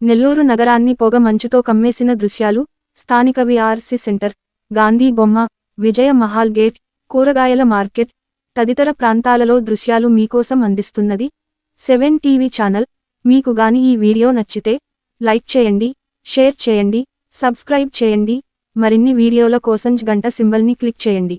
నెల్లూరు నగరాన్ని పొగ మంచుతో కమ్మేసిన దృశ్యాలు స్థానిక విఆర్సి సెంటర్ గాంధీ బొమ్మ విజయ మహాల్ గేట్ కూరగాయల మార్కెట్ తదితర ప్రాంతాలలో దృశ్యాలు మీకోసం అందిస్తున్నది సెవెన్ టీవీ ఛానల్. మీకు గాని ఈ వీడియో నచ్చితే లైక్ చేయండి షేర్ చేయండి సబ్స్క్రైబ్ చేయండి. మరిన్ని వీడియోల కోసం గంట సింబల్ని క్లిక్ చేయండి.